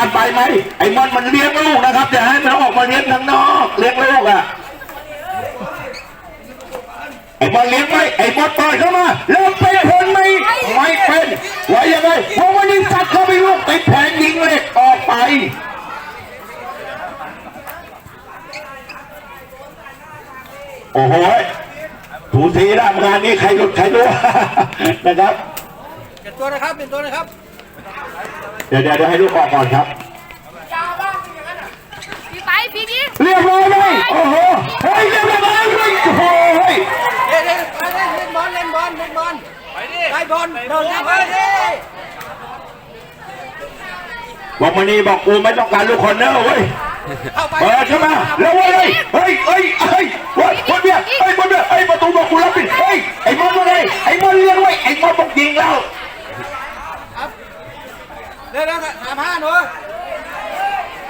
านไปไหมไอ้มอนมันเลี้ยงลูกนะครับอย่าให้มันออกมาเลี้ยงข้างนอกเลี้ยงลูกอะไอ้มอนเลี้ยงไหมไอ้มอนเปิดเข้ามาแล้วไปผลไหมไม่เป็นไว้ยังไงเพราะวันนี้สัตว์เข้าไปลูกติดแผงยิงเหล็กออกไปโอ้โหถูสีร่างงานนี้ใครหลุดใครรู้นะครับเปลี่ยนตัวนะครับเปลี่ยนตัวนะครับ เดี๋ยวเดี๋ยวเดี๋ยวให้ลูกออกก่อนครับ พี่ไปพี่ยิงเรียบร้อยไหมโอ้โห เฮ้ยเรียบร้อยเลยโอ้โหเฮ้ยเล่นเล่นไปเล่นเล่นบอลเล่นบอลเล่นบอลไปดิไปบอลเดินไปดิบอกมานี่บอกกูไม่ต้องการลูกคอนเนอร์เว้ยเข้าไปเปิดเข้ามาแล้วเว้ยเฮ้ยเฮ้ยเฮ้ยเฮ้ยบอลเบียร์เฮ้ยบอลเบียร์เฮ้ยประตูบอกกูรับปิดเฮ้ยไอ้บอลมาไงไอ้บอลเลี้ยงไว้ไอ้บอลบอกยิงแล้ว เร็วเร็วสามห้าหนู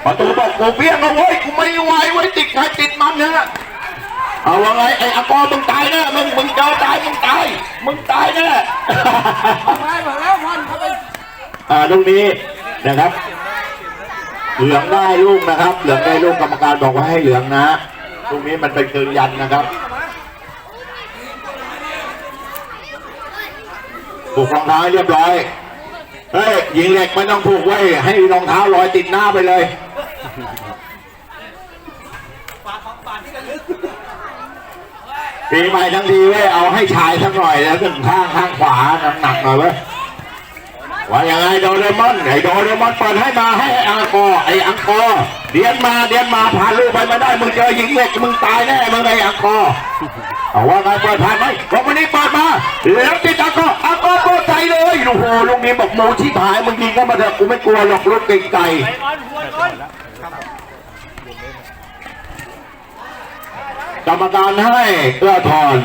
ประตูบอกกูเบี้ยงเอาเว้ยกูไม่ไหวเว้ยติดใครติดมันเนี่ยเอาว่าไงไอ้อากอมึงตายแน่มึงมึงเจอตายมึงตายมึงตายแน่ไปบอกแล้วบอลเข้าไปอ่าตรงนี้นะครับเหลืองได้ลูกนะครับ เหลืองได้ลูกกรรมการบอกว่าให้เหลืองนะตรงนี้มันเป็นคืนยันนะครับผูกรองเท้าให้เรียบร้อย เฮ้ยยิงเหล็กไม่ต้องผูกไว้ ให้รองเท้าลอยติดหน้าไปเลยปาดของปาดที่ระลึกปีใหม่ทั้งทีเว้ยเอาให้ชายสักหน่อยแล้วถึงข้างข้างขวาน้ำหนักหน่อยเว้ยว่ายังไงโดเรมอนไอ้โดเรมอนเปิดให้มาให้ไอ้อังกอร์ไอ้อังกอร์เดียนมาเดียนมาผ่านลูกไปไม่ได้มึงเจอยิงเหล็กมึงตายแน่มึงไอ้อังกอร์ เอาว่าไงเปิดผ่านไหมบอกวันนี้เปิดมาแล้วติดอังกอร์อังกอร์โคตรใจเลยโอ้โหลูกนี้บอกหมูที่หายมึงยิงเข้ามาเถอะกูไม่กลัวหรอกลูกไกลๆบอลบอลบอลกรรมการให้เอื้อทอน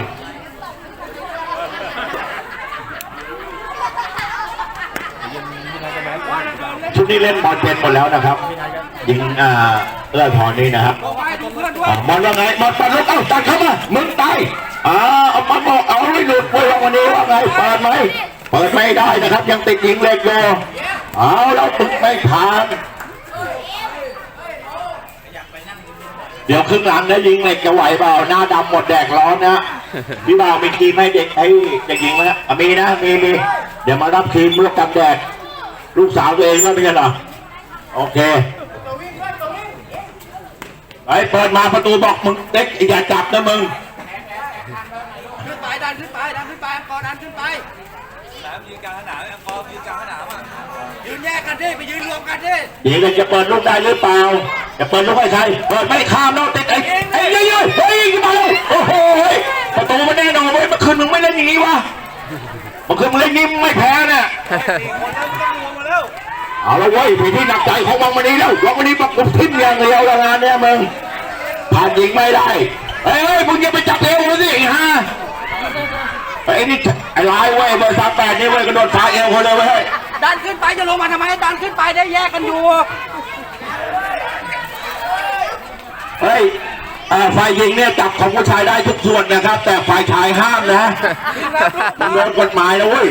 ชุดนี้เล่นบอลเป็นหมดแล้วนะครับ ยิงอ่าเอื้อทอนนี่นะครับบอกไปดูเพื่อนด้วยอ่าบอลว่าไงบอลปัดลูกเอ้าตัดเข้ามามึงตายอ่าเอาบอลบอกเอาให้หลุดเว้ยวันนี้ว่าไงเปิดไหมเปิดไม่ได้นะครับ ยังติดยิงเล็กอยู่เอาแล้วมึงไม่ผ่านเดี๋ยวครึ่งหลังนะยิงเหล็กจะไหวเปล่าหน้าดำหมดแดกร้อนนะพี่บ่าวมีครีมให้เด็กให้เด็กหญิงไหมอะมีนะมีมีเดี๋ยวมารับครีมลูกกันแดดลูกสาวตัวเองก็ไม่ใช่เหรอโอเค ไอ้เปิดมาประตูบอกมึงเด็กอย่าจับนะมึงขึ้นไปดันขึ้นไปดันขึ้นไปกอดันขึ้นไปน้ำยืนกลางสนามแอมพอยืนกลางสนามอะยืนแยกกันดิไปยืนรวมกันดิยิงเลยจะเปิดลูกได้หรือเปล่าจะเปิดลูกให้ใครเปิดไม่ข้ามแล้วติดไอ้ไอ้เยอะๆเฮ้ยยิงมาเลยโอ้โหเฮ้ยประตูมันแน่นอนเว้ยเมื่อคืนมึงไม่เล่นอย่างนี้วะเมื่อคืนมึงเล่นนี้มึงไม่แพ้น่ะสี่คนแเอาละเว้ยผีที่หนักใจของวังมณีแล้ววังมณีประกบทิมอย่างเดียวละงานเนี่ยมึงผ่านยิงไม่ได้เฮ้ยเฮ้ยมึงอย่าไปจับเอวเขาสิไอ้ห่าไอ้นี่ไอ้ร้ายเว้ยเบอร์สามแปดนี่เว้ยกระโดดฝาเอวเขาเลยเว้ยดันขึ้นไปจะลงมาทำไมดันขึ้นไปได้แยกกันอยู่เฮ้ยอ่าฝ่ายยิงเนี่ยจับของผู้ชายได้ทุกส่วนนะครับ แต่ฝ่ายชายห้ามนะมันโดนกฎหมายนะเว้ย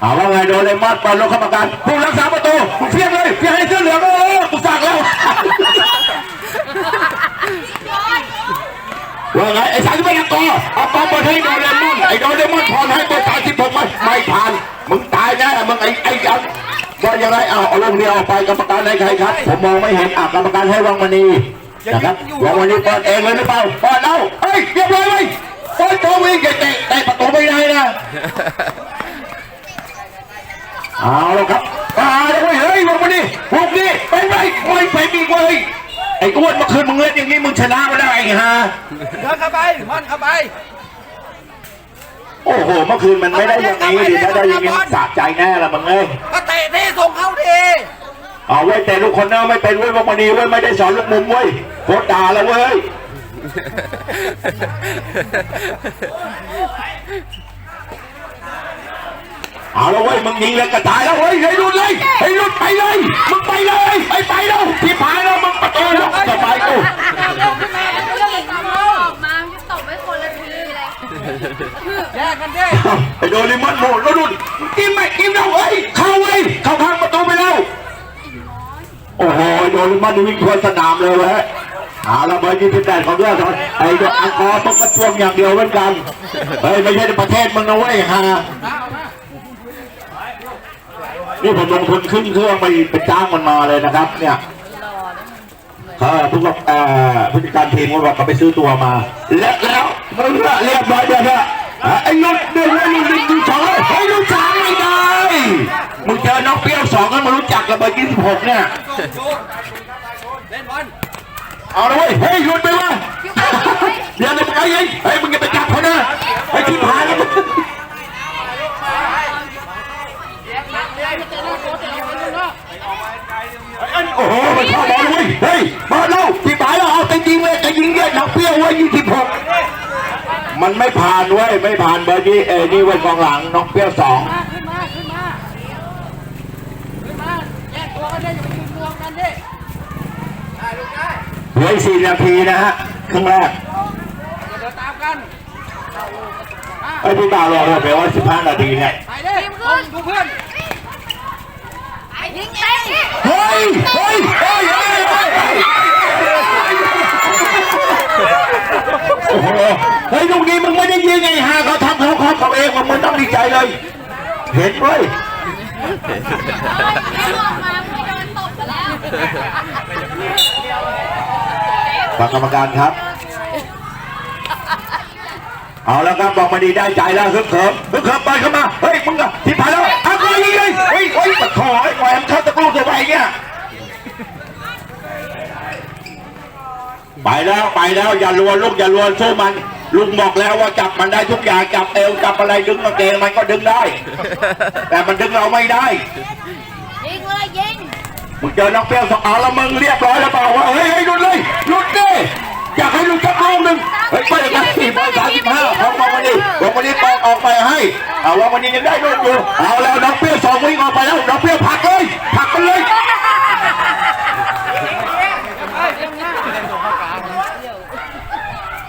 เอาว่าไงโดนเลยมอดบอลลงกรรมการผู้รักษาประตูมึงเพี้ยงเลยเพี้ยงให้เสื้อเหลืองโอ้โหกูสั่งแล้วว่าไงไอ้สายที่ไม่ยังต่อเอาปอมบอลให้โดเรมอนไอ้โดเรมอนพรให้ตัวสามสิบหกไม่ไม่ผ่านมึงตายแน่มึงไอ้ไอ้ยันบอลยังไงเอาเอาลงเดียวไปกรรมการให้ใครครับผมมองไม่เห็นอะกรรมการให้วังมณีนะครับวังมณีเปิดเองเลยหรือเปล่าเปิดแล้วเฮ้ยเรียบร้อยเลยบอลโตวิ่งเตะเตะเตะประตูไม่ได้นะ เอาแล้วครับมาแล้วเว้ยเฮ้ยวังมณีพวกนี้ไปไปไม่ไปมีเว้ยไอ้อ้วนเมื่อคืนมึงเล่นอย่างนี้มึงชนะมาได้ไอ้ห่าเดินเข้าไปมันเข้าไป โอ้โหเมื่อคืนมันไม่ได้อย่างนี้ดิถ้าได้อย่างนี้มันสะใจแน่ละมึงเอ้ยก็เตะที่ส่งเข้าทีเอาไว้ยแต่ลูกคนเนอร์ไม่เป็นเว้ยวันนี้เว้ยไม่ได้สอนลูกมุมเว้ยโคตรด่าแล้วเว้ย เอาแล้วเว้ยมึงยิงเลยกระจายแล้วเว้ยให้หลุดเลยให้หลุดไปเลยมึงไปเลยไปไปแล้วที่พายแล้วมึงประตูแล้วสบายกูออกมาจะตบไว้คนละทีเลยแยกกันดิไอ้โดเรมอนโหดแล้วดูดิกินไหมกินแล้วเฮ้ยเข้าเว้ยเข้าข้างประตูไปแล้วโอ้โหโดเรมอนนี่วิ่งทั่วสนามเลยเว้ยหาระเบิดยี่สิบแปดของเรื่องทอนไอ้เด็กอังกอร์ต้องกระทรวงอย่างเดียวเหมือนกันเฮ้ยไม่ใช่ในประเทศมึงนะเว้ยฮะ นี่ผมลงทุนขึ้นเครื่องไปไปจ้างมันมาเลยนะครับ เนี่ยเออผู้กับเอ่อผู้จัดการทีมก็บอกเขาไปซื้อตัวมา แล้วแล้วมึงเรียบร้อยเดี๋ยวนะไอ้ยุดเดี๋ยวไอ้ยุดหนึ่งสองไอ้ยุดสามไม่ได้มึงเจอน้องเปรี้ยวสองก็มารู้จักกับเบอร์ยี่สิบหกเนี่ยเล่นบอลเอาเลยเฮ้ยหยุดไปวะเดี๋ยวเลยไอ้ยังเฮ้ยมึงอย่าไปจับเขานะไอ้ที่พายแล้วมึงไอ้ โอ้โหมันเข้าบอลเลยเฮ้ยบอลเราที่พายแล้วเอาแต่ยิงเลยแต่ยิงเยอะหนักเปรี้ยวเว้ยยี่สิบหกมันไม่ผ่านเว้ยไม่ผ่านเบอร์นี้เอ้นี่เว้ยกองหลังน้องเปรี้ยวสองมาขึ้นมาขึ้นมาขึ้นมาแยกตัวกันดิอย่าไปยืนรวมกันดิได้ลูกได้เหลืออีกสี่นาทีนะฮะครึ่งแรกเดี๋ยวตามกันไอ้พี่บ่าวรอเราไปว่าสิบห้านาทีเนี่ยไปดิดูเพื่อน ยิงเอง เฮ้ยเฮ้ยเฮ้ยเฮ้ยเฮ้ยโอ้โหเฮ้ยลูกนี้มึงไม่ได้ยิงไงฮะเขาทำเขาเขาเขาเองมึงไม่ต้องดีใจเลย เห็นไม่ออกมาไม่โดนตบไปแล้วฟังกรรมการครับ เอาแล้วครับบอกมาดีได้ใจแล้วฮึกเขิมฮึกเขิมไปเข้ามา เฮ้ยมึงอะที่ผ่านแล้ว ทำอะไรยิงเลยเฮ้ยเฮ้ยขอไอ้แหวนเข้าตะกรุดตัวไปเนี่ยไปแล้วไปแล้วอย่าลวนลูกอย่าลวนสู้มัน ลุงบอกแล้วว่าจับมันได้ทุกอย่างจับเอวจับอะไรดึงกางเกงมันก็ดึงได้ แต่มันดึงเราไม่ได้ยิงเลยยิงมึงเจอน้องเปรี้ยวสองเอาแล้วมึงเรียบร้อยแล้วเปล่าว่าเฮ้ยเฮ้ยหลุดเลยหลุดดิ อยากให้ลุดสักลูกหนึ่งเฮ้ยไปกันสี่บอลสามสิบห้าของวางวันนี้วางวันนี้ปอกออกไปให้เอาวางวันนี้ยังได้ลูกอยู่เอาแล้วน้องเปี้ยวสองวิ่งออกไปแล้วน้องเปี้ยวผักเลยผักมันเลย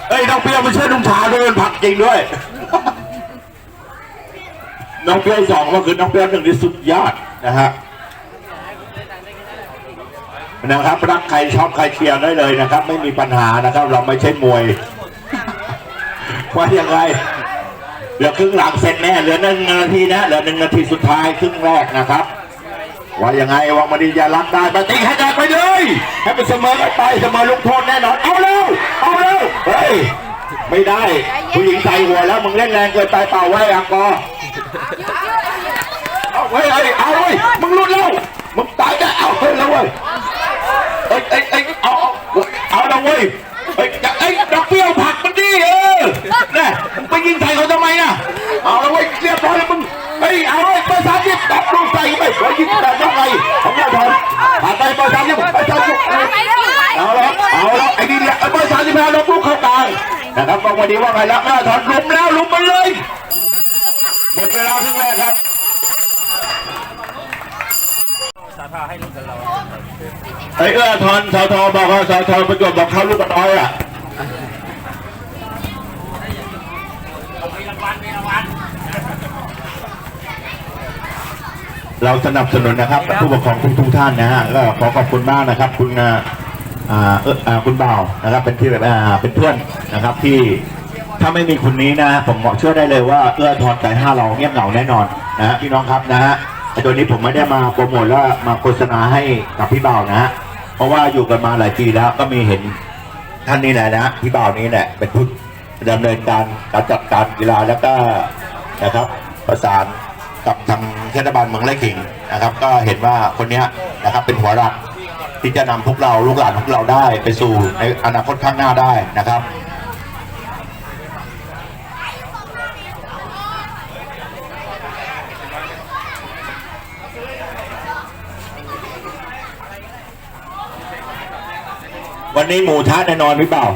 เฮ้ยน้องเปี้ยวไม่ใช่ลุงชาด้วยมันผักจริงด้วยน้องเปี้ยวสองก็คือน้องเปี้ยวหนึ่งที่สุดยอดนะฮะ นะครับรักใครชอบใครเชียร์ได้เลยนะครับ ไม่มีปัญหานะครับ เราไม่ใช่มวยว่ายังไงเหลือครึ่งหลังเสร็จแน่เหลือหนึ่งนาทีนะเหลือหนึ่งนาทีสุดท้ายครึ่งแรกนะครับ ว่ายังไงวางมาดีอย่ารักได้มาตีให้ได้ไปเลย ให้มันเสมอกันไปเสมอลูกโทษแน่นอนเอาเร็วเอาเร็วเฮ้ยไม่ได้ผู้หญิงใส่หัวแล้วมึงเล่นแรงเกินไปเปล่าไว้อังกอร์เอาเว้ยเอ้ยเอาเว้ยมึงรุดแล้วมึงตายจะเอาเฮ้ยแล้วเว้ย เอ้ยเอ้ยเอ้ยเอาเอาเอาล้วเว้ยเอ้ยจะเอ้ยดอกเปี้ยวผักมันดิเออแน่ไปยิงใส่เขาทำไมน่ะเอาแล้วเว้ยเรียบร้อยแล้วมึงเฮ้ยเอาเว้ยเบอร์สามสิบดับลูกใส่ไปเฮ้ยยิงแบบยังไงของเราถอนผ่านไปเบอร์สามสิบเบอร์สามสิบเอาล้วเอาล้วไอ้นี่เนี่ยเบอร์สามสิบห้าลบลูกเข้ากลางนะครับบอกวันนี้ว่าไงแล้วแม่ถอนลุมแล้วลุมมันเลยหมดเวลาครึ่งแรกครับสาธาให้ลูกกันเรา ไอ้เอื้อทอนสทบอกว่าสทประจวบบอกเขาลูกกระน้อยอะเราสนับสนุนนะครับผู้ปกครองทุกทุกท่านนะฮะก็ขอขอบคุณมากนะครับ คุณอ่าอ่าเอออ่าคุณบ่าวนะครับ เป็นที่แบบอ่าเป็นเพื่อนนะครับที่ถ้าไม่มีคนนี้นะ ผมเชื่อได้เลยว่าเอื้อทอนใจห้าเราเงียบเหงาแน่นอนนะฮะพี่น้องครับนะฮะตัวนี้ผมไม่ได้มาโปรโมทแล้วมาโฆษณาให้กับพี่บ่าวนะฮะ เพราะว่าอยู่กันมาหลายปีแล้วก็มีเห็นท่านนี่แหละนะพี่บ่าวนี้แหละเป็นผู้ดำเนินการการจัดการกีฬาแล้วก็นะครับประสานกับทางเทศบาลเมืองไร่ขิงนะครับ ก็เห็นว่าคนนี้นะครับเป็นหัวหลักที่จะนำพวกเราลูกหลานของเราได้ไปสู่ในอนาคตข้างหน้าได้นะครับ วันนี้หมูท้าแน่นอนพี่บ่าว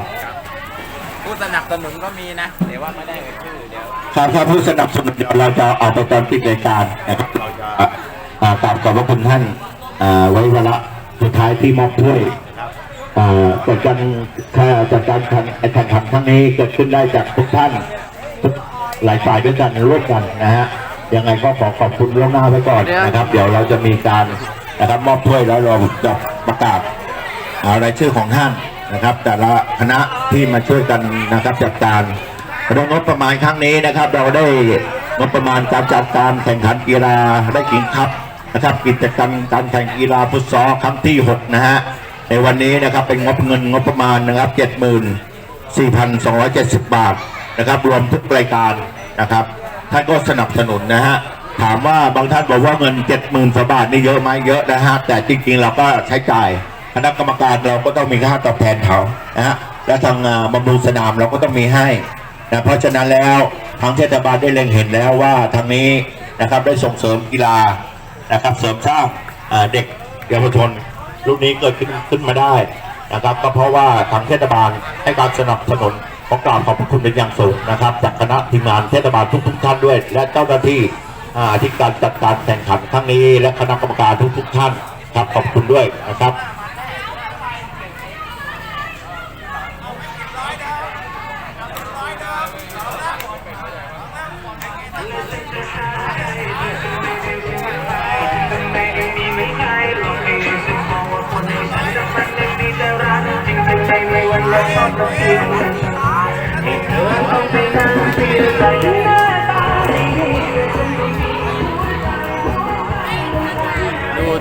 ผู้สนับสนุนก็มีนะเดี๋ยวว่าไม่ได้เงินชื่อเดี๋ยวครับถ้าผู้สนับสนุนเดี๋ยวเราจะเอาไปตอนปิดรายการนะครับเราจะอ่ากราบขอบพระคุณท่านอ่าไว้วาระสุดท้ายที่มอบถ้วยอ่าจัดการค่าจัดการแข่งแข่งขันครั้งนี้เกิดขึ้นได้จากทุกท่านทุกหลายฝ่ายด้วยกันร่วมกันนะฮะยังไงก็ขอขอบคุณล่วงหน้าไว้ก่อนนะครับ เดี๋ยวเราจะมีการนะครับมอบถ้วยแล้วเราจะประกาศเอา รายชื่อของท่านนะครับ แต่ละคณะที่มาช่วยกันนะครับจัดการเรื่องงบประมาณครั้งนี้นะครับ เราได้งบประมาณการจัดการแข่งขันกีฬาได้กิงครับนะครับกิจกรรมการแข่งกีฬาฟุตซอลครั้งที่ 6 นะฮะในวันนี้นะครับเป็นงบเงินงบประมาณนะครับ74,270 บาทนะครับรวมทุกรายการนะครับท่านก็สนับสนุนนะฮะถามว่าบางท่านบอกว่าเงิน 70,000กว่าบาทนี่เยอะไหมเยอะนะฮะแต่จริงๆเราก็ใช้จ่าย คณะกรรมการเราก็ต้องมีค่าตอบแทนเขานะฮะและทางบำรุงสนามเราก็ต้องมีให้นะเพราะฉะนั้นแล้วทางเทศบาลได้เล็งเห็นแล้วว่าทางนี้นะครับได้ส่งเสริมกีฬานะครับเสริมสร้างเด็กเยาวชนรุ่นนี้เกิดขึ้นขึ้นมาได้นะครับ ก็เพราะว่าทางเทศบาลให้การสนับสนุนขอกราบขอบพระคุณเป็นอย่างสูงนะครับจากคณะทีมงานเทศบาลทุกๆท่านด้วย และเจ้าหน้าที่ที่การจัดการแข่งขันครั้งนี้ และคณะกรรมการทุกๆท่านครับขอบคุณด้วยนะครับ ดู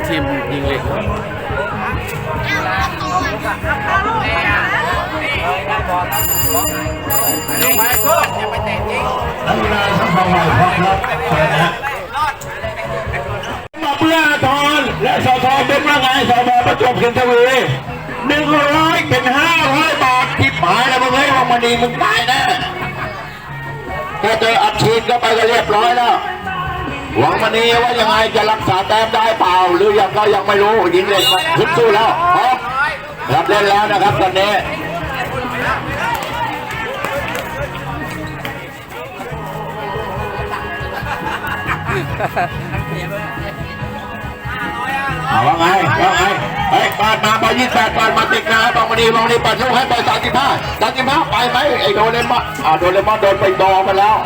ทีมยิงเหล็กนักกีฬาทั้งสองฝ่ายพร้อมครับเชิญนะมาเพื่อทอนและสอทอเป็นว่าไงสอทอประจวบเคียนทวีหนึ่งร้อยเป็นห้าร้อยบาท ที่หายแล้วมึงเฮ้ยวังมณีมึงตายแน่แค่เจออัดฉีดก็ไปก็เรียบร้อยแล้วหวังมณีว่ายังไงจะรักษาแต้มได้เปล่า หรือยังก็ยังไม่รู้ยิงเล็กมาขึ้นสู้แล้วรับเล่นแล้วนะครับตอนนี้เเอาว่าไงว่าไงเฮ้ยปาดมาไปยี่สิบแปดปาดมาติดนะบางวันนี้บางวันนี้ปัดลูกให้ไปสามสิบห้าสามสิบห้าไปไหมไอ้โดเรมอนอ่าโดเรมอนโดนไปดองไปแล้ว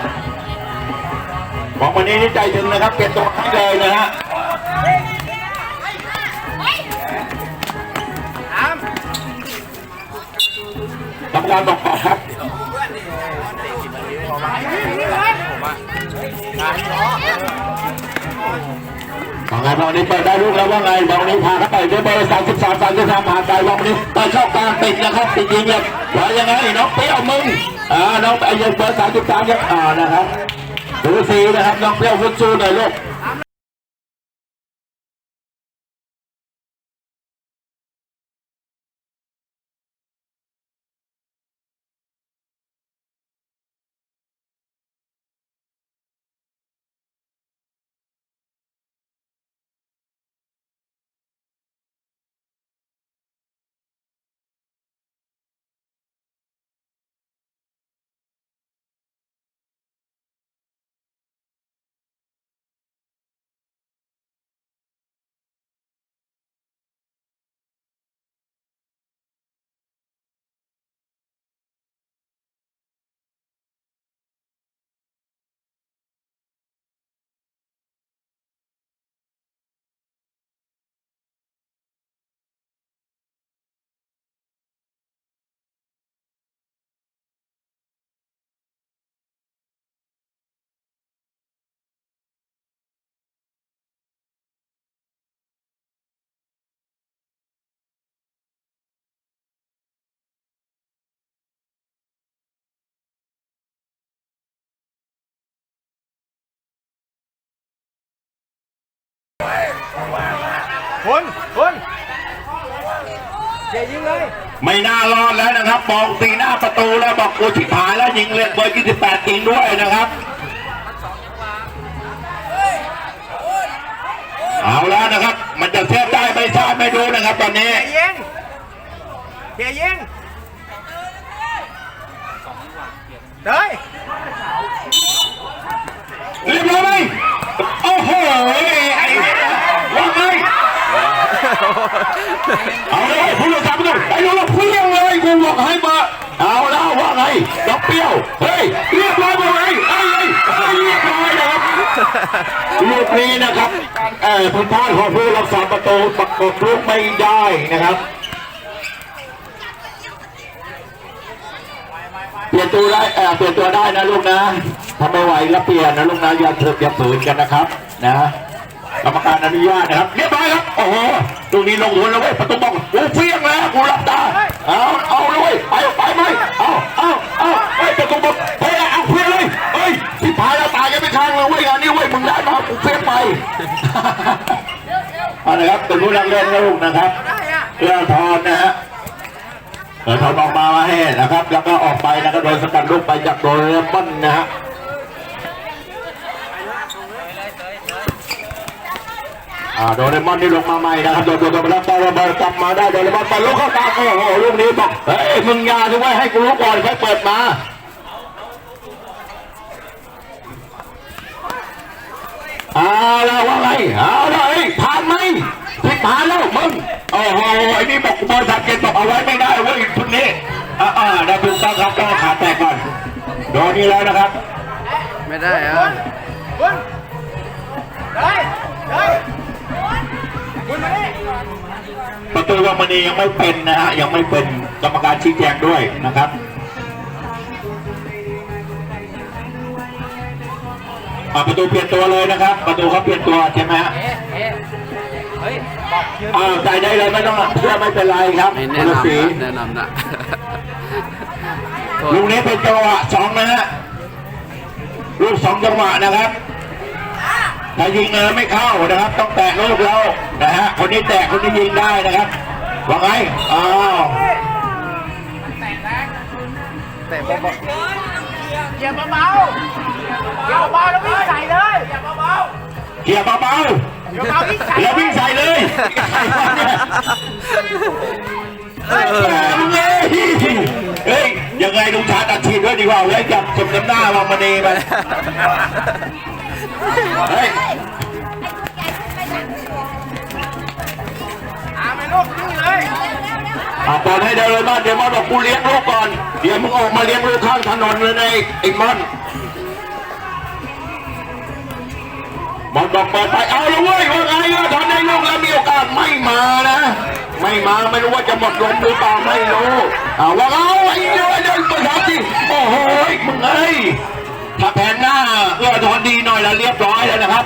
บางวันนี้นี่ใจถึงนะครับเปลี่ยนตัวให้เลยนะฮะกรรมการบอกต่อครับว่า ไงบางวันนี้เปิดได้ลูกแล้วว่าไงบางนี้พาเข้าไปด้วยเบอร์สามสิบสามสามสิบสามผ่านไปบางวันนี้ไปเข้ากลางติดนะครับติดยิงเนี่ยว่ายังไงน้องเปรี้ยวมึงอ่าน้องไอ้ยังเบอร์สามสิบสามยังอ่านะครับดูสีนะครับน้องเปรี้ยวฟุตซูหน่อยลูก คุณคุณเจยิงเลย ไม่น่ารอดแล้วนะครับมองตีหน้าประตูแล้วบอกกูชิบหายแล้วยิงเลือกเบอร์28จริงด้วยนะครับเอาแล้วนะครับ มันจะเซฟได้ไม่ทราบไม่รู้นะครับ ตอนนี้เจยิงเจยิงเฮ้ย เรียบร้อยไหมโอ้โหไอ้ว่าไง เอาเลยผู้รักษาประตูไปดูแล้วเพี้ยงเลยกูบอกให้มาเอาแล้วว่าไงน้องเปรี้ยวเฮ้ยเรียบร้อยหมดเลยไอ้ไอ้ลูกนี้นะครับเอ่อผิดพลาดของผู้รักษาประตูประกบลูกไม่ได้นะครับเปลี่ยนตัวได้เออเปลี่ยนตัวได้นะลูกนะถ้าไม่ไหวก็เปลี่ยนนะลูกนะอย่าเถิดอย่าฝืนกันนะครับนะกรรมการอนุญาตนะครับเรียบร้อยครับโอ้โห ลูกนี้ลงหัวแล้วเว้ยประตูบอกกูเฟี้ยงแล้วกูรับตาเอาเอาเลยไปไปไหมเอาเอาเอาเฮ้ประตูบอกเฮ้ยเอาเฟี้ยงเลยเฮ้ยสิพายแล้วตายกันไม่ค้างเลยเว้ยอันนี้เว้ยมึงได้มากูเฟี้ยงไปเอาละครับเป็นผู้นักเล่นนะลูกนะครับเพื่อทอนนะฮะเปิดทอนออกมาให้นะครับ แล้วก็ออกไปนะครับโดยสกัดลูกไปจากโดเรมอนนะฮะอ่า โดเรมอนนี่ลงมาใหม่นะครับโดนโดนโดนแล้วตอระเบิดกลับมาได้โดเรมอนไปลูกเข้ากลางโอ้โหลูกนี้บอกเฮ้ยมึงยาดูไว้ให้กูรู้ก่อนค่เปิดมาเอาละว่าไงเอาละเฮ้ยผ่านไหมผิดผ่านแล้วมึงโอ้โหไอ้นี่บอกบริษัทเกณฑ์บอกเอาไว้ไม่ได้เว้ยชุดนี้อ่าอ่าได้ถูกต้องครับต้องขาแตกก่อนโดนนี่แล้วนะครับ ไม่ได้อะคุณเลยเลยคุณมาดิ ประตูวังมณียังไม่เป็นนะฮะยังไม่เป็นกรรมการชี้แจงด้วยนะครับอ่าประตูเปลี่ยนตัวเลยนะครับ ประตูเขาเปลี่ยนตัวใช่ไหมฮะเอ๊ะเอ๊ะเฮ้ยบอกยืนอ่าใส่ได้เลยไม่ต้องเพื่อไม่เป็นไรครับไม่คุแนะณนำสีนะแนะนำนะโทษลูกนี้เป็นจังหวะสองนะฮะลูกสองจังหวะนะครับ ถ้ายิงเออไม่เข้านะครับ ต้องแตะลูกเรานะฮะคนนี้แตะคนนี้ยิงได้นะครับว่าไงอ้าวแต่บอกบอกเหยียบเบาๆเหยียบเบาๆแล้ววิ่งใส่เลยเบเบาเกียร์เบาๆเหยียบเบาๆวิ่งใส่ๆแล้ววิ่งใส่เลยเฮ้ยเฮ้ยยังไงลุงชาตัดฉีดด้วยดีกว่าเลยจับสมน้ำหน้าวังมณีไป อาไปลูกนี่เลยอะปล่อยให้เดินเลยบ้านเดี๋ยวมอนบอกกูเลี้ยงลูกก่อน เดี๋ยวมึงออกมาเลี้ยงลูกข้างถนนเลยนะไอ้ไอ้มอนมอนบอกเปิดไปเอาละเว้ยว่าไงล่ะตอนได้ลูกแล้วมีโอกาสไม่มานะ ไม่มาไม่รู้ว่าจะหมดลมหรือเปล่าไม่รู้อ่าว่าเอาไอ้เดินเดินตัวทับสิโอ้โหมึงเอ้ย ถ้าแผนหน้าเอื้อทอนดีหน่อยแล้วเรียบร้อยแล้วนะครับ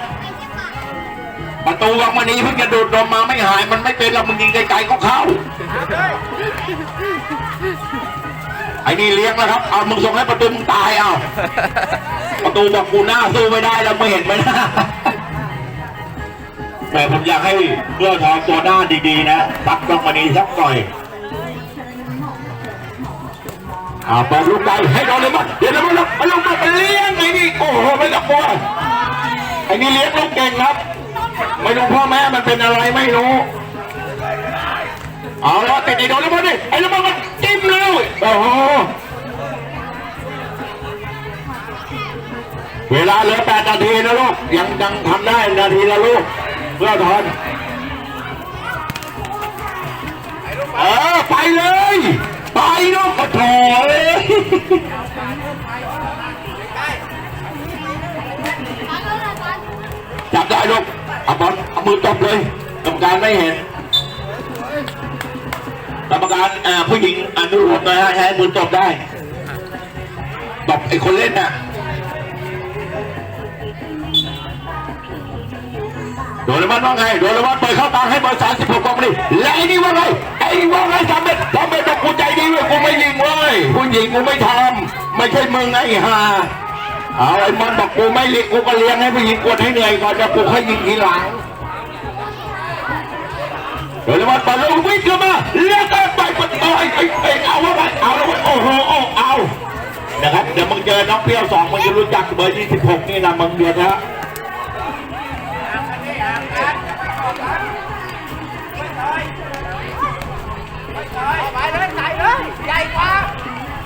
ประตูวังมณีเพิ่งจะดูดลมมาไม่หายมันไม่เป็นหรอกมึงยิงไกลๆก็เข้าไอ้นี่เลี้ยงแล้วครับ เอามึงส่งให้ประตูมึงตายเอา ประตูบอกกูหน้าสู้ไม่ได้แล้วไม่เห็นไหมนะแต่ผมอยากให้เพื่อทองตัวหน้าดีๆนะตักต้องมานีสักหน่อย อาเปิดลูกไปให้โดนเลยมั้งเดี๋ยวมันลงมันลงมาไปเลี้ยงไอ้นี่โอ้โหไม่ต้องกลัวไอ้นี่เลี้ยงลูกเก่งครับ ไม่รู้พ่อแม่มันเป็นอะไรไม่รู้เอาละติดไอ้โดนแล้วมั้งดิไอ้แล้วมันจิ้มเลยโอ้โหเวลาเหลือแปดนาทีนะลูกยังยังทำได้นาทีละลูกเพื่อทอนเออไปเลย ไปลูกกระโถเลยจับได้ลูกเอาบอลเอามือตบเลยกรรมการไม่เห็นกรรมการผู้หญิงอนุโลมนะฮะให้มือตบได้ตบไอ้คนเล่นน่ะโดนเลมอนว่าไงโดนเลมอนเปิดเข้าตังให้เบอร์สามสิบหกกองนี่และไอ้นี่ว่าไง ไอ้ว่าไงสามเม็ดสามเม็ดบอกกูใจดีเว้ยกูไม่ยิงเว้ยผู้หญิงกูไม่ทำไม่ใช่มึงไอ้ห่าเอาไอ้มันบอกกูไม่เลี้ยงกูก็เลี้ยงให้ผู้หญิงกดให้เหนื่อยก่อนจะกูค่อยยิงทีหลังโดนเลมอนเปิดแล้ววิ่งเข้ามาเลี้ยงกันไปไปต่อยไอ้ไอ้เอาว่าไงเอาแล้วเว้ยโอ้โหโอ้เอานะครับเดี๋ยวมึงเจอน้องเปรี้ยวสองมึงจะรู้จักเบอร์ยี่สิบหกนี่นะมึงเดียวนะ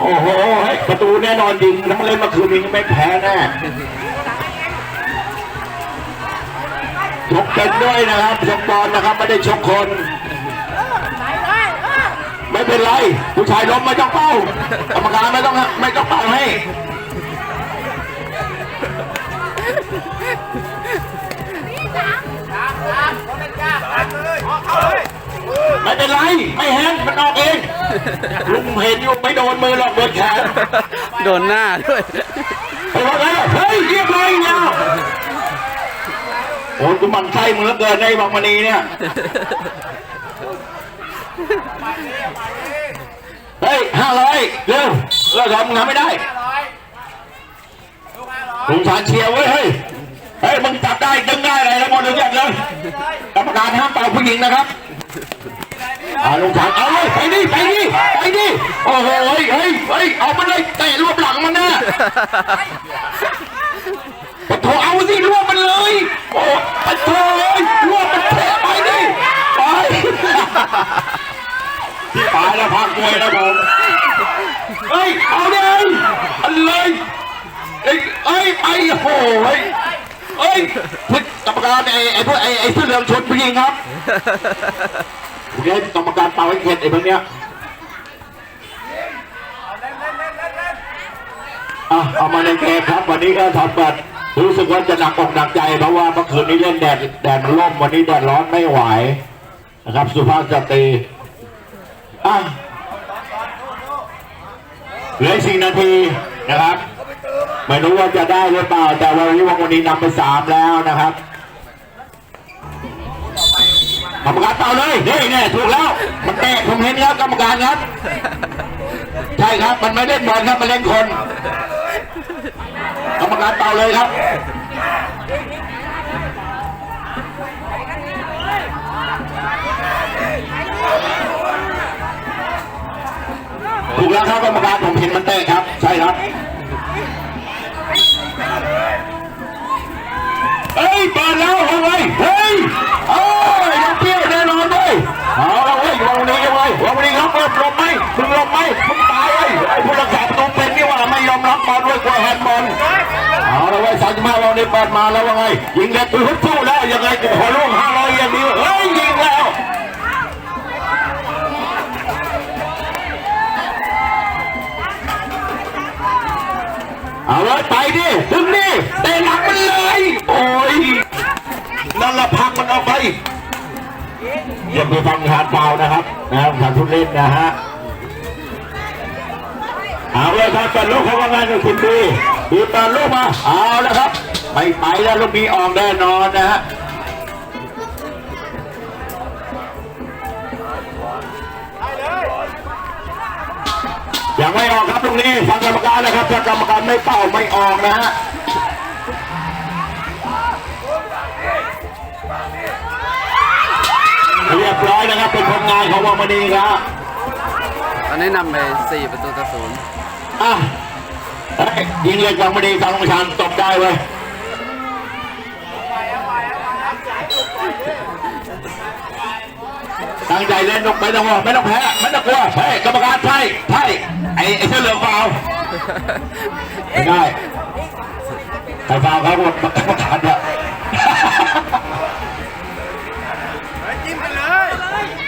โอ้โหประตูแน่นอนยิงทั้งเล่นเมื่อคืนนี้ไม่แพ้แน่ชกเป็นด้วยนะครับชกบอลนะครับไม่ได้ชกคน ไม่เป็นไร ผู้ชายล้มไม่ต้องเป้ากรรมการไม่ต้องไม่ต้องเป้าให้ ไม่เป็นไรไม่แฮนด์มันออกเองลุงเห็นอยู่ไม่โดนมือหรอกโดนแขนโดนหน้าด้วยเฮ้ยว่าไงเฮ้ยเรียบร้อยเนี่ยโอ้ยกูหมันไส้มึงเหลือเกินในบางมณีเนี่ยเฮ้ยห้าร้อยเร็วเลิกทำมึงทำไม่ได้ลุงชานเชียร์เว้ยเฮ้ยเฮ้ยมึงจับได้ดึงได้อะไรแล้วหมดทุกอย่างเลยกรรมการห้ามเป่าผู้หญิงนะครับ อาลงชานเอาเลยไปดิไปดิไปดิโอ้โหเฮ้ยเฮ้ยเฮ้ยเอามาเลยเตะรวบหลังมันนะปะโถเอาสิรวบมันเลยโอ้ปะโถเลยรวบมันเตะไปดิไปที่ปลายแล้วพักมวยนะผมเฮ้ยเอาเลยอันเลยเอ้ยเอ้ยไปโอ้โหเฮ้ยเอ้ยพึ่งกรรมการไอ้ไอ้พวกไอ้ไอ้เสื้อเหลืองชนผู้หญิงครับ เดี๋ยวกรรมการเป่าให้เข็ดไอ้พวกเนี้ยอะเอามาในเกมครับ วันนี้ก็ทำแบบรู้สึกว่าจะหนักอกหนักใจเพราะว่าเมื่อคืนนี้เล่นแดดแดดมันร่มวันนี้แดดร้อนไม่ไหวนะครับ สุภาพสตรีอะเหลือสี่นาทีนะครับ ไม่รู้ว่าจะได้หรือเปล่า แต่วันนี้วันนี้นำไปสามแล้วนะครับ รรมการเป่าเลยเฮ้ยเนี่ยถูกแล้ว มันแตกผมเห็นแล้วกรรมการครับ ใช่ครับ มันไม่เล่นบอลครับ มันเล่นคน กรรมการเป่าเลยครับถูกแล้วครับกรรมการผมเห็นมันเตะครับ ใช่ครับ ละเว้ยสามสิบห้านนี้เปิดมาแล้วว่าไงยิงเด็ดคือฮึดสู้แล้วยังไงขอลูกห้าร้อยอย่างนี้เฮ้ยยิงแล้วเอาเลยไปดิถึงดิเตะหลังมันเลย โอ้ยนั่นละพักมันเอาไปอย่าไปฟังทานเปล่านะครับนะครับทานทุเล่นนะฮะเอาเลยครับตัดลูกเขาว่างานกับคุณดี ดีตัดลูกมา เอาแล้วครับไม่ไปแล้วลูกนี้ออกแน่นอนนะฮะยังไม่ออกครับตรงนี้ฟังกรรมการนะครับถ้ากรรมการไม่เป่าไม่ออกนะฮะเรียบร้อยนะครับเป็นผลงานของวังมณีครับ ตอนนี้นำไป 4 ประตูต่อศูนย์อะเฮ้ ยยิงเล็กวังมณีสังประชานตบได้เว้ยตั้งใจเล่นนกไม่ต้องห่วงไม่ต้องแพ้ไม่ต้องกลัวเฮ้ยกรรมการใช่ใช่ไอ้ไอ้เสื้อเหลืองฟาวไม่ได้ใครฟาวเขาหมดกรรมการอะจิ้มไปเลย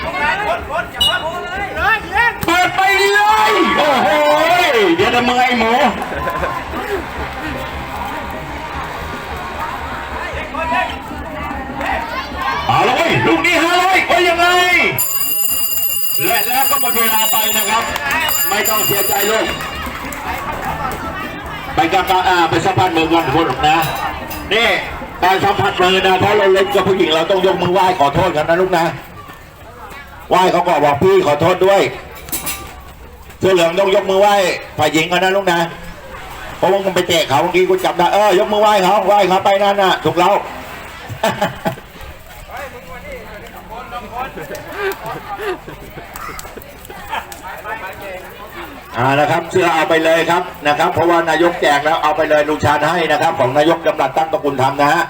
ตรงนั้นพ้นพ้นอย่าพ้นเลยเลยเล่นเปิดไปเลยโอ้โหเดี๋ยวจะมึงไอ้หมู และแล้วก็หมดเวลาไปนะครับ ไม่ต้องเสียใจลูกไปกับอ่าไปสัมผัสมือกันคนนะนี่การสัมผัสมือนะถ้าเราเล่นกับผู้หญิงเราต้องยกมือไหว้ขอโทษกันนะลูกนะไหว้เขาก่อนบอกพี่ขอโทษด้วยเสื้อเหลืองต้องยกมือไหว้ฝ่ายหญิงกันนะลูกนะเพราะว่ามึงไปเตะเขาเมื่อกี้กูจับได้เออยกมือไหว้เขาไหว้เขาไปนั่นน่ะถูกแล้ว อ่านะครับเสื้อเอาไปเลยครับนะครับ เพราะว่านายกแจกแล้วเอาไปเลยลุงชาญให้นะครับ ของนายกกำลังตั้งตระกูลทำนะฮะ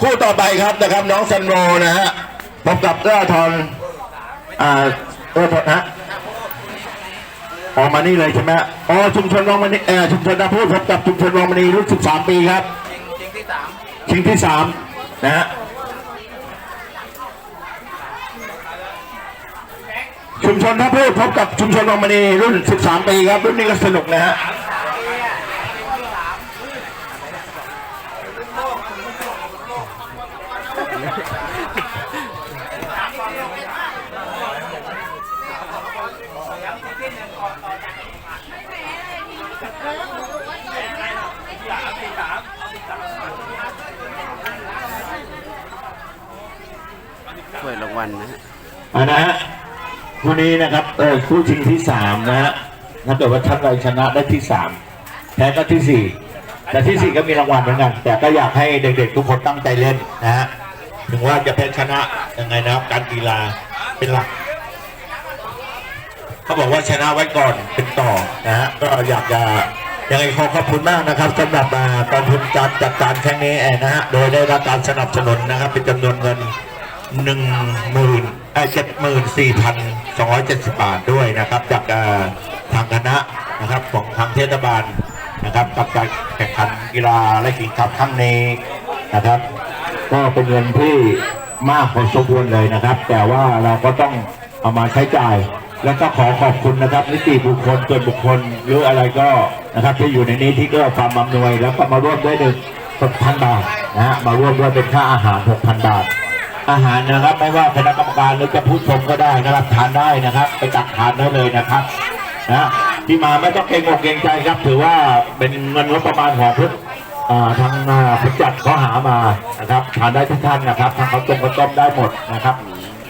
คู่ต่อไปครับนะครับน้องซันโรนะฮะพบกับเจ้าทอนอ่าเออฮะออกมานี่เลยใช่ไหมอ๋อชุมชนวังมณีเออชุมชนนาพูดพบกับชุมชนวังมณีรุ่น13 ปีครับจริงที่สามชิงที่สามนะฮะ ชุมชนท่าพูดพบกับชุมชนวังมณีรุ่น 13 ปีครับ รุ่นนี้ก็สนุกนะฮะถ้วยรางวัลนะฮะอ่านะฮะ คู่นี้นะครับเออคู่ชิงที่สามนะฮะถ้าเกิดว่าท่านใดชนะได้ที่สามแพ้ก็ที่สี่แต่ที่สี่ก็มีรางวัลเหมือนกัน แต่ก็อยากให้เด็กๆ ทุกคนตั้งใจเล่นนะฮะถึงว่าจะแพ้ชนะยังไงนะครับ การกีฬาเป็นหลักเขาบอกว่าชนะไว้ก่อนเป็นต่อนะฮะก็อยากจะยังไงขอขอบคุณมากนะครับสำหรับอ่ากองทุนการจัดการครั้งนี้นะฮะโดยได้รับการสนับสนุนนะครับเป็นจำนวนเงินหนึ่งหมื่น เจ็ดหมื่นสี่พันสองร้อยเจ็ดสิบบาทด้วยนะครับ จากทางคณะนะครับของทางเทศบาลนะครับกับการแข่งขันกีฬาและกีฬาครั้งนี้นะครับ ก็เป็นเงินที่มากพอสมควรเลยนะครับ แต่ว่าเราก็ต้องเอามาใช้จ่าย แล้วก็ขอขอบคุณนะครับ นิติบุคคลส่วนบุคคลหรืออะไรก็นะครับที่อยู่ในนี้ที่ก็ความอำนวยแล้วก็มาร่วมด้วยหนึ่งหกพันบาทนะฮะมาร่วมด้วยเป็นค่าอาหารหกพันบาท อาหารนะครับ ไม่ว่าคณะกรรมการหรือจะผู้ชมก็ได้นะครับทานได้นะครับ ไปตักทานได้เลยนะครับนะที่มาไม่ต้องเกรงอกเกรงใจครับ ถือว่าเป็นเงินงบประมาณของพุทธอ่าทางผู้จัดเขาหามานะครับทานได้ทุกท่านนะครับทางเขาตรงกระต้มได้หมดนะครับ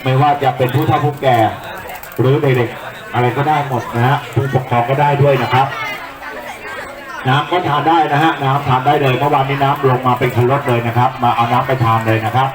ไม่ว่าจะเป็นผู้เฒ่าผู้แก่ หรือเด็กๆอะไรก็ได้หมดนะฮะผู้ปกครองก็ได้ด้วยนะครับน้ำก็ทานได้นะฮะน้ำทานได้เลยเมื่อวานนี้น้ำลงมาเป็นคันรถเลยนะครับ มาเอาน้ำไปทานเลยนะครับ